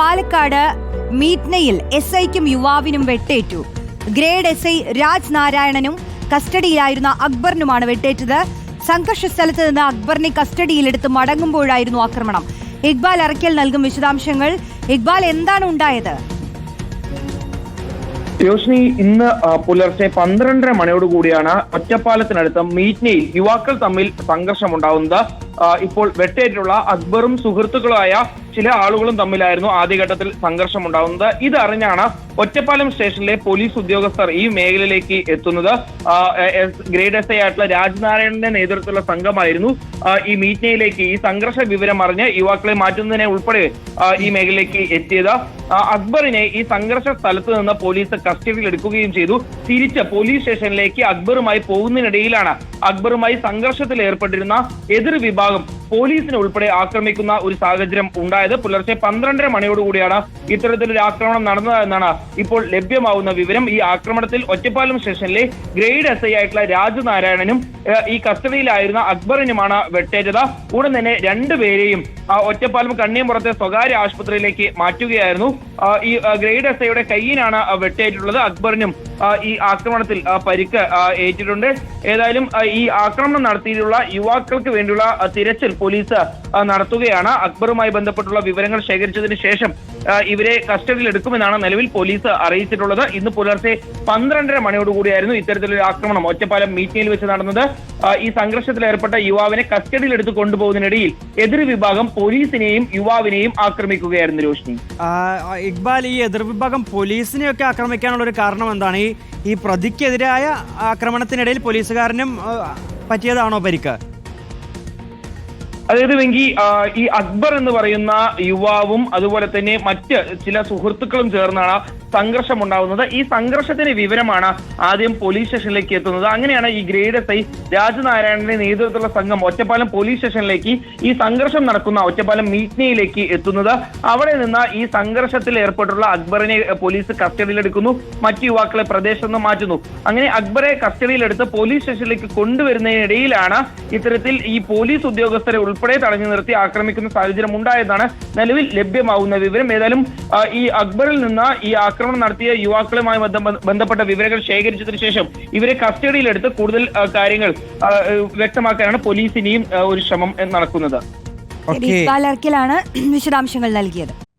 പാലക്കാട് മീറ്റ്നയിൽ എസ് ഐക്കും യുവാവിനും വെട്ടേറ്റു. ഗ്രേഡ് എസ് ഐ രാജ് നാരായണനും കസ്റ്റഡിയിലായിരുന്ന അക്ബറിനുമാണ് വെട്ടേറ്റത്. സംഘർഷ സ്ഥലത്ത് നിന്ന് അക്ബറിനെ കസ്റ്റഡിയിലെടുത്ത് മടങ്ങുമ്പോഴായിരുന്നു ആക്രമണം. ഇക്ബാൽ അറക്കൽ നൽകും വിശദാംശങ്ങൾ. ഇക്ബാൽ എന്താണ് ഉണ്ടായത്? യോഷ്നി ഇന്ന് പുലർച്ചെ പന്ത്രണ്ടര മണിയോടുകൂടിയാണ് ഒറ്റപ്പാലത്തിനടുത്ത് മീറ്റ്നയിൽ യുവാക്കൾ തമ്മിൽ സംഘർഷമുണ്ടാവുന്നത്. ഇപ്പോൾ വെട്ടേറ്റുള്ള അക്ബറും സുഹൃത്തുക്കളുമായ ചില ആളുകളും തമ്മിലായിരുന്നു ആദ്യഘട്ടത്തിൽ സംഘർഷമുണ്ടാവുന്നത്. ഇത് ഇതറിഞ്ഞാണ് ഒറ്റപ്പാലം സ്റ്റേഷനിലെ പോലീസ് ഉദ്യോഗസ്ഥർ ഈ മേഖലയിലേക്ക് എത്തുന്നത്. ഗ്രേഡ് എസ് ഐ ആയിട്ടുള്ള രാജ്നാരായണന്റെ നേതൃത്വത്തിലുള്ള സംഘമായിരുന്നു ഈ മീറ്റ്നയിലേക്ക് ഈ സംഘർഷ വിവരം അറിഞ്ഞ് യുവാക്കളെ മാറ്റുന്നതിനെ ഉൾപ്പെടെ ഈ മേഖലയിലേക്ക് എത്തിയത്. അക്ബറിനെ ഈ സംഘർഷ സ്ഥലത്ത് നിന്ന് പോലീസ് കസ്റ്റഡിയിൽ എടുക്കുകയും ചെയ്തു. തിരിച്ച് പോലീസ് സ്റ്റേഷനിലേക്ക് അക്ബറുമായി പോകുന്നതിനിടയിലാണ് അക്ബറുമായി സംഘർഷത്തിൽ ഏർപ്പെട്ടിരുന്ന എതിർ വിഭാഗം പോലീസിനെ ഉൾപ്പെടെ ആക്രമിക്കുന്ന ഒരു സാഹചര്യം ഉണ്ടായത് പുലർച്ചെ പന്ത്രണ്ടര മണിയോടുകൂടിയാണ് ഇത്തരത്തിലൊരു ആക്രമണം നടന്നതെന്നാണ് ഇപ്പോൾ ലഭ്യമാവുന്ന വിവരം. ഈ ആക്രമണത്തിൽ ഒറ്റപ്പാലം സ്റ്റേഷനിലെ ഗ്രേഡ് എസ് ഐ ആയിട്ടുള്ള രാജനാരായണനും ഈ കസ്റ്റഡിയിലായിരുന്ന അക്ബറിനുമാണ് വെട്ടേറ്റത്. ഉടൻ തന്നെ രണ്ടുപേരെയും ഒറ്റപ്പാലം കണ്ണിയമ്പുറത്തെ സ്വകാര്യ ആശുപത്രിയിലേക്ക് മാറ്റുകയായിരുന്നു. ഈ ഗ്രേഡ് എസ് ഐയുടെ കയ്യിനാണ് വെട്ടേറ്റിട്ടുള്ളത്. അക്ബറിനും ഈ ആക്രമണത്തിൽ പരിക്ക് ഏറ്റിട്ടുണ്ട്. ഏതായാലും ഈ ആക്രമണം നടത്തിയിട്ടുള്ള യുവാക്കൾക്ക് വേണ്ടിയുള്ള തിരച്ചിൽ പോലീസ് നടത്തുകയാണ്. അക്ബറുമായി ബന്ധപ്പെട്ടുള്ള വിവരങ്ങൾ ശേഖരിച്ചതിന് ശേഷം ഇവരെ കസ്റ്റഡിയിൽ എടുക്കുമെന്നാണ് നിലവിൽ പോലീസ് അറിയിച്ചിട്ടുള്ളത്. ഇന്ന് പുലർച്ചെ പന്ത്രണ്ടര മണിയോടുകൂടിയായിരുന്നു ഇത്തരത്തിലൊരു ആക്രമണം. ഒറ്റപ്പാലം മീറ്റിംഗിൽ വെച്ച് നടന്നത്. ഈ സംഘർഷത്തിൽ ഏർപ്പെട്ട യുവാവിനെ കസ്റ്റഡിയിൽ എടുത്ത് കൊണ്ടുപോകുന്നതിനിടയിൽ എതിർ വിഭാഗം പോലീസിനെയും യുവാവിനെയും ആക്രമിക്കുകയായിരുന്നു രോഷിനി ഇക്ബാൽ ഈ എതിർ എതിർവിഭാഗം പോലീസിനെയൊക്കെ ആക്രമിക്കാനുള്ള ഒരു കാരണം എന്താണ്? ഈ പ്രതിക്കെതിരായ ആക്രമണത്തിനിടയിൽ പോലീസുകാരനും പറ്റിയതാണോ പരിക്ക്? അതായത് വെങ്കി ഈ അക്ബർ എന്ന് പറയുന്ന യുവാവും അതുപോലെ തന്നെ മറ്റ് ചില സുഹൃത്തുക്കളും ചേർന്നാണ് സംഘർഷം ഉണ്ടാവുന്നത് ഈ സംഘർഷത്തിന്റെ വിവരമാണ് ആദ്യം പോലീസ് സ്റ്റേഷനിലേക്ക് എത്തുന്നത്. അങ്ങനെയാണ് ഈ ഗ്രേഡ് എസ് ഐ രാജനാരായണന്റെ നേതൃത്വത്തിലുള്ള സംഘം ഒറ്റപ്പാലം പോലീസ് സ്റ്റേഷനിലേക്ക് ഈ സംഘർഷം നടക്കുന്ന ഒറ്റപ്പാലം മീറ്റ്നയിലേക്ക് എത്തുന്നത്. അവിടെ നിന്ന് ഈ സംഘർഷത്തിൽ ഏർപ്പെട്ടുള്ള അക്ബറിനെ പോലീസ് കസ്റ്റഡിയിലെടുക്കുന്നു. മറ്റു യുവാക്കളെ പ്രദേശത്ത് നിന്ന് മാറ്റുന്നു. അങ്ങനെ അക്ബറെ കസ്റ്റഡിയിലെടുത്ത് പോലീസ് സ്റ്റേഷനിലേക്ക് കൊണ്ടുവരുന്നതിനിടയിലാണ് ഇത്തരത്തിൽ ഈ പോലീസ് ഉദ്യോഗസ്ഥരെ തടഞ്ഞു നിർത്തി ആക്രമിക്കുന്ന സാഹചര്യം ഉണ്ടായതാണ് നിലവിൽ ലഭ്യമാവുന്ന വിവരം. ഏതായാലും ഈ അക്ബറിൽ നിന്ന് ഈ ആക്രമണം നടത്തിയ യുവാക്കളുമായി ബന്ധപ്പെട്ട വിവരങ്ങൾ ശേഖരിച്ചതിനു ശേഷം ഇവരെ കസ്റ്റഡിയിലെടുത്ത് കൂടുതൽ കാര്യങ്ങൾ വ്യക്തമാക്കാനാണ് പോലീസിനെയും ഒരു ശ്രമം നടക്കുന്നത്. ാണ് ഇക്ബാൽ വിശദാംശങ്ങൾ നൽകിയത്.